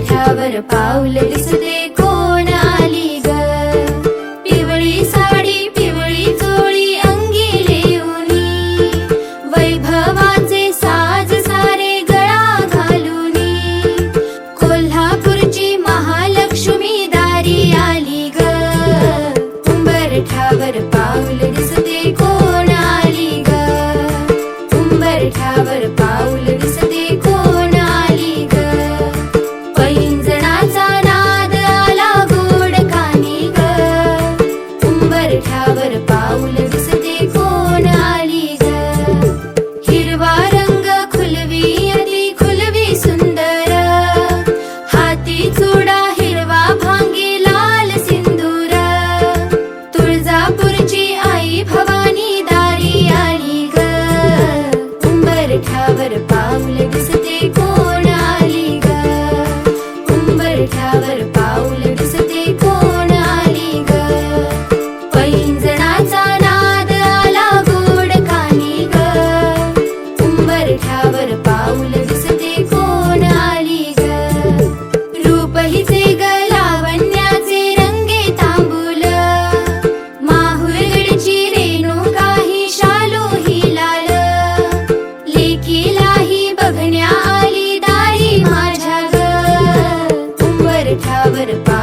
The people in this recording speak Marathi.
ठावर पाऊल पंढरपूरची आई भवानी दारी आली ग. उंबरठ्यावर पाऊल कोण आली ग. उंबरठ्यावर पाऊल दिसते कोण आली ग. पैंजणाचा नाद आला गोड कानी ग उंबरठ्यावर पाऊल दिसते goodbye.